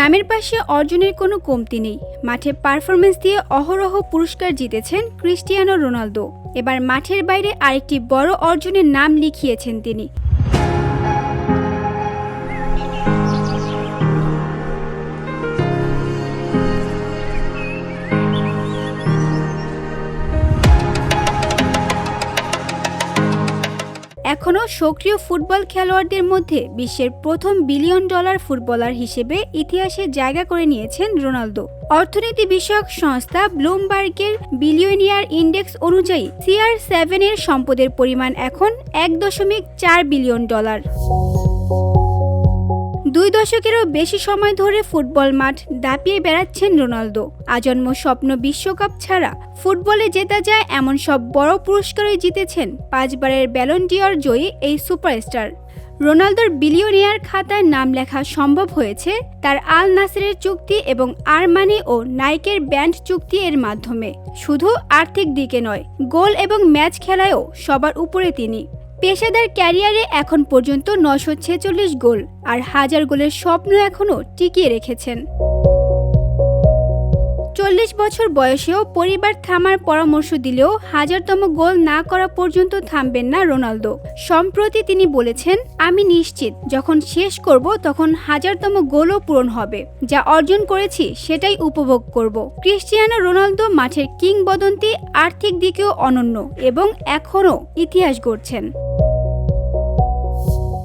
নামের পাশে অর্জনের কোনো কমতি নেই। মাঠে পারফরমেন্স দিয়ে অহরহ পুরস্কার জিতেছেন ক্রিস্টিয়ানো রোনালদো। এবার মাঠের বাইরে আরেকটি বড় অর্জনের নাম লিখিয়েছেন তিনি। এখনও সক্রিয় ফুটবল খেলোয়াড়দের মধ্যে বিশ্বের প্রথম বিলিয়ন ডলার ফুটবলার হিসেবে ইতিহাসে জায়গা করে নিয়েছেন রোনালদো। অর্থনীতি বিষয়ক সংস্থা ব্লুমবার্গের বিলিয়নিয়ার ইন্ডেক্স অনুযায়ী, সিআর সেভেনের সম্পদের পরিমাণ এখন এক দশমিক চার বিলিয়ন ডলার। দুই দশকেরও বেশি সময় ধরে ফুটবল মাঠ দাপিয়ে বেড়াচ্ছেন রোনালদো। আজন্ম স্বপ্ন বিশ্বকাপ ছাড়া ফুটবলে জেতা যায় এমন সব বড় পুরস্কারই জিতেছেন পাঁচবারের ব্যালন্ডিয়র জয়ী এই সুপারস্টার। রোনালদোর বিলিয়নিয়ার খাতায় নাম লেখা সম্ভব হয়েছে তার আল নাসেরের চুক্তি এবং আরমানি ও নাইকের ব্যান্ড চুক্তি এর মাধ্যমে। শুধু আর্থিক দিকে নয়, গোল এবং ম্যাচ খেলায়ও সবার উপরে তিনি। পেশাদার ক্যারিয়ারে এখন পর্যন্ত নশো ছেচল্লিশ গোল আর হাজার গোলের স্বপ্ন এখনও টিকিয়ে রেখেছেন। চল্লিশ বছর বয়সেও পরিবার থামার পরামর্শ দিলেও হাজারতম গোল না করা পর্যন্ত থামবেন না রোনালদো। সম্প্রতি তিনি বলেছেন, আমি নিশ্চিত, যখন শেষ করব তখন হাজারতম গোলও পূরণ হবে। যা অর্জন করেছি সেটাই উপভোগ করব। ক্রিস্টিয়ানো রোনালদো মাঠের কিংবদন্তি আর্থিক দিকেও অনন্য এবং এখনও ইতিহাস গড়ছেন।